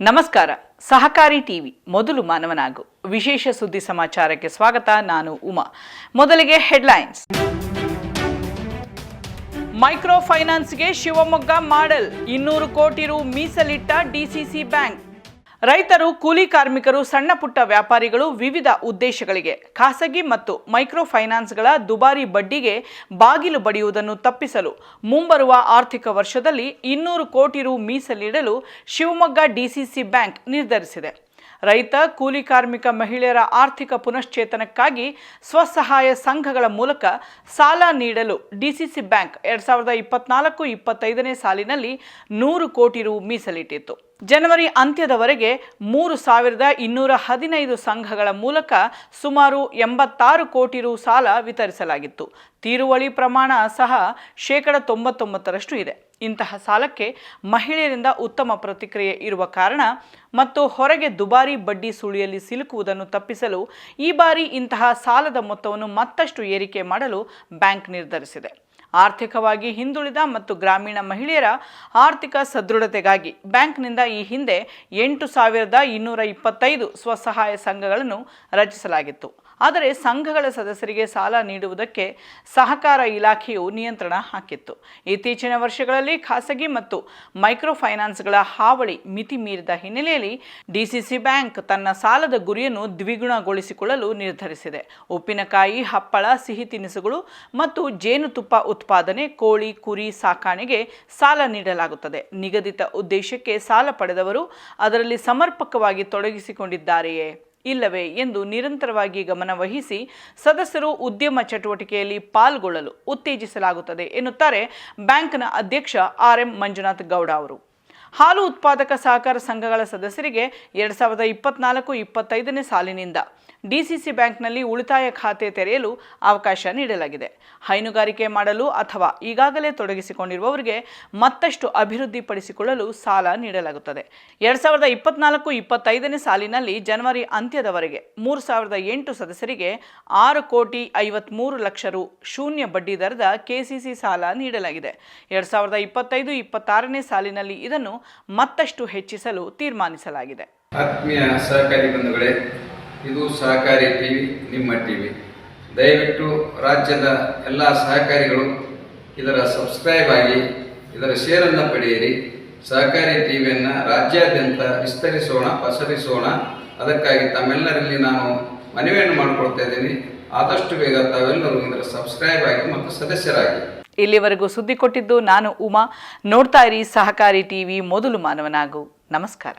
ನಮಸ್ಕಾರ. ಸಹಕಾರಿ ಟಿವಿ, ಮೊದಲು ಮಾನವನಾಗು. ವಿಶೇಷ ಸುದ್ದಿ ಸಮಾಚಾರಕ್ಕೆ ಸ್ವಾಗತ, ನಾನು ಉಮಾ. ಮೊದಲಿಗೆ ಹೆಡ್ಲೈನ್ಸ್. ಮೈಕ್ರೋ ಫೈನಾನ್ಸ್ಗೆ ಶಿವಮೊಗ್ಗ ಮಾಡೆಲ್. ಇನ್ನೂರು ಕೋಟಿ ರು ಮೀಸಲಿಟ್ಟ ಡಿಸಿಸಿ ಬ್ಯಾಂಕ್. ರೈತರು, ಕೂಲಿ ಕಾರ್ಮಿಕರು, ಸಣ್ಣ ಪುಟ್ಟ ವ್ಯಾಪಾರಿಗಳು ವಿವಿಧ ಉದ್ದೇಶಗಳಿಗೆ, ಖಾಸಗಿ ಮತ್ತು ಮೈಕ್ರೋ ಫೈನಾನ್ಸ್ಗಳ ದುಬಾರಿ ಬಡ್ಡಿಗೆ ಬಾಗಿಲು ಬಡಿಯುವುದನ್ನು ತಪ್ಪಿಸಲು ಮುಂಬರುವ ಆರ್ಥಿಕ ವರ್ಷದಲ್ಲಿ ಇನ್ನೂರು ಕೋಟಿ ರು ಮೀಸಲಿಡಲು ಶಿವಮೊಗ್ಗ ಡಿಸಿಸಿ ಬ್ಯಾಂಕ್ ನಿರ್ಧರಿಸಿದೆ. ರೈತ, ಕೂಲಿ ಕಾರ್ಮಿಕ, ಮಹಿಳೆಯರ ಆರ್ಥಿಕ ಪುನಶ್ಚೇತನಕ್ಕಾಗಿ ಸ್ವಸಹಾಯ ಸಂಘಗಳ ಮೂಲಕ ಸಾಲ ನೀಡಲು ಡಿಸಿಸಿ ಬ್ಯಾಂಕ್ ಎರಡ್ ಸಾವಿರದ ಇಪ್ಪತ್ನಾಲ್ಕು ಇಪ್ಪತ್ತೈದನೇ ಸಾಲಿನಲ್ಲಿ ನೂರು ಕೋಟಿ ರು ಮೀಸಲಿಟ್ಟಿತ್ತು. ಜನವರಿ ಅಂತ್ಯದವರೆಗೆ ಮೂರು ಸಾವಿರದ ಇನ್ನೂರ ಹದಿನೈದು ಸಂಘಗಳ ಮೂಲಕ ಸುಮಾರು ಎಂಬತ್ತಾರು ಕೋಟಿ ರು ಸಾಲ ವಿತರಿಸಲಾಗಿತ್ತು. ತೀರುವಳಿ ಪ್ರಮಾಣ ಸಹ ಶೇಕಡ ತೊಂಬತ್ತೊಂಬತ್ತರಷ್ಟು ಇದೆ. ಇಂತಹ ಸಾಲಕ್ಕೆ ಮಹಿಳೆಯರಿಂದ ಉತ್ತಮ ಪ್ರತಿಕ್ರಿಯೆ ಇರುವ ಕಾರಣ ಮತ್ತು ಹೊರಗೆ ದುಬಾರಿ ಬಡ್ಡಿ ಸುಳಿಯಲ್ಲಿ ಸಿಲುಕುವುದನ್ನು ತಪ್ಪಿಸಲು ಈ ಬಾರಿ ಇಂತಹ ಸಾಲದ ಮೊತ್ತವನ್ನು ಮತ್ತಷ್ಟು ಏರಿಕೆ ಮಾಡಲು ಬ್ಯಾಂಕ್ ನಿರ್ಧರಿಸಿದೆ. ಆರ್ಥಿಕವಾಗಿ ಹಿಂದುಳಿದ ಮತ್ತು ಗ್ರಾಮೀಣ ಮಹಿಳೆಯರ ಆರ್ಥಿಕ ಸದೃಢತೆಗಾಗಿ ಬ್ಯಾಂಕ್ನಿಂದ ಈ ಹಿಂದೆ ಎಂಟು ಸಾವಿರದ ಇನ್ನೂರ ಇಪ್ಪತ್ತೈದು ಸ್ವಸಹಾಯ ಸಂಘಗಳನ್ನು ರಚಿಸಲಾಗಿತ್ತು. ಆದರೆ ಸಂಘಗಳ ಸದಸ್ಯರಿಗೆ ಸಾಲ ನೀಡುವುದಕ್ಕೆ ಸಹಕಾರ ಇಲಾಖೆಯು ನಿಯಂತ್ರಣ ಹಾಕಿತ್ತು. ಇತ್ತೀಚಿನ ವರ್ಷಗಳಲ್ಲಿ ಖಾಸಗಿ ಮತ್ತು ಮೈಕ್ರೋ ಫೈನಾನ್ಸ್ಗಳ ಹಾವಳಿ ಮಿತಿ ಮೀರಿದ ಹಿನ್ನೆಲೆಯಲ್ಲಿ ಡಿಸಿಸಿ ಬ್ಯಾಂಕ್ ತನ್ನ ಸಾಲದ ಗುರಿಯನ್ನು ದ್ವಿಗುಣಗೊಳಿಸಿಕೊಳ್ಳಲು ನಿರ್ಧರಿಸಿದೆ. ಉಪ್ಪಿನಕಾಯಿ, ಹಪ್ಪಳ, ಸಿಹಿ ತಿನಿಸುಗಳು ಮತ್ತು ಜೇನುತುಪ್ಪ ಉತ್ಪಾದನೆ, ಕೋಳಿ, ಕುರಿ ಸಾಕಾಣೆಗೆ ಸಾಲ ನೀಡಲಾಗುತ್ತದೆ. ನಿಗದಿತ ಉದ್ದೇಶಕ್ಕೆ ಸಾಲ ಪಡೆದವರು ಅದರಲ್ಲಿ ಸಮರ್ಪಕವಾಗಿ ತೊಡಗಿಸಿಕೊಂಡಿದ್ದಾರೆಯೇ? ಇಲ್ಲವೇ ಎಂದು ನಿರಂತರವಾಗಿ ಗಮನವಹಿಸಿ ಸದಸ್ಯರು ಉದ್ಯಮ ಚಟುವಟಿಕೆಯಲ್ಲಿ ಪಾಲ್ಗೊಳ್ಳಲು ಉತ್ತೇಜಿಸಲಾಗುತ್ತದೆ ಎನ್ನುತ್ತಾರೆ ಬ್ಯಾಂಕ್ನ ಅಧ್ಯಕ್ಷ ಆರ್ ಎಂ ಮಂಜುನಾಥ್ ಗೌಡ ಅವರು. ಹಾಲು ಉತ್ಪಾದಕ ಸಹಕಾರ ಸಂಘಗಳ ಸದಸ್ಯರಿಗೆ ಎರಡು ಸಾವಿರದ ಇಪ್ಪತ್ನಾಲ್ಕು, ಇಪ್ಪತ್ತೈದನೇ ಸಾಲಿನಿಂದ ಡಿಸಿಸಿ ಬ್ಯಾಂಕ್ನಲ್ಲಿ ಉಳಿತಾಯ ಖಾತೆ ತೆರೆಯಲು ಅವಕಾಶ ನೀಡಲಾಗಿದೆ. ಹೈನುಗಾರಿಕೆ ಮಾಡಲು ಅಥವಾ ಈಗಾಗಲೇ ತೊಡಗಿಸಿಕೊಂಡಿರುವವರಿಗೆ ಮತ್ತಷ್ಟು ಅಭಿವೃದ್ಧಿಪಡಿಸಿಕೊಳ್ಳಲು ಸಾಲ ನೀಡಲಾಗುತ್ತದೆ. ಎರಡು ಸಾವಿರದ ಇಪ್ಪತ್ನಾಲ್ಕು, ಇಪ್ಪತ್ತೈದನೇ ಸಾಲಿನಲ್ಲಿ ಜನವರಿ ಅಂತ್ಯದವರೆಗೆ ಮೂರು ಸಾವಿರದ ಎಂಟು ಸದಸ್ಯರಿಗೆ ಆರು ಕೋಟಿ ಐವತ್ಮೂರು ಲಕ್ಷ ರು ಶೂನ್ಯ ಬಡ್ಡಿ ದರದ ಕೆಸಿಸಿ ಸಾಲ ನೀಡಲಾಗಿದೆ. ಎರಡು ಸಾವಿರದ ಇಪ್ಪತ್ತೈದು, ಇಪ್ಪತ್ತಾರನೇ ಸಾಲಿನಲ್ಲಿ ಇದನ್ನು ಮತ್ತಷ್ಟು ಹೆಚ್ಚಿಸಲು ತೀರ್ಮಾನಿಸಲಾಗಿದೆ. ಆತ್ಮೀಯ ಸಹಕಾರಿ ಬಂಧುಗಳೇ, ಇದು ಸಹಕಾರಿ ಟಿವಿ, ನಿಮ್ಮ ಟಿವಿ. ದಯವಿಟ್ಟು ರಾಜ್ಯದ ಎಲ್ಲ ಸಹಕಾರಿಗಳು ಇದರ ಸಬ್ಸ್ಕ್ರೈಬ್ ಆಗಿ ಇದರ ಶೇರನ್ನು ಪಡೆಯಿರಿ. ಸಹಕಾರಿ ಟಿವಿಯನ್ನು ರಾಜ್ಯಾದ್ಯಂತ ವಿಸ್ತರಿಸೋಣ, ಪಸರಿಸೋಣ. ಅದಕ್ಕಾಗಿ ತಮ್ಮೆಲ್ಲರಲ್ಲಿ ನಾನು ಮನವಿಯನ್ನು ಮಾಡಿಕೊಳ್ತಾ ಇದ್ದೀನಿ. ಆದಷ್ಟು ಬೇಗ ತಾವೆಲ್ಲರೂ ಇದರ ಸಬ್ಸ್ಕ್ರೈಬ್ ಆಗಿ ಮತ್ತು ಸದಸ್ಯರಾಗಿ ಇಲ್ಲಿವರೆಗೂ ಸುದ್ದಿ ಕೊಟ್ಟಿದ್ದು ನಾನು ಉಮಾ. ನೋಡ್ತಾ ಇರಿ ಸಹಕಾರಿ ಟಿವಿ ಮೊದಲು ಮಾನವನಾಗು. ನಮಸ್ಕಾರ.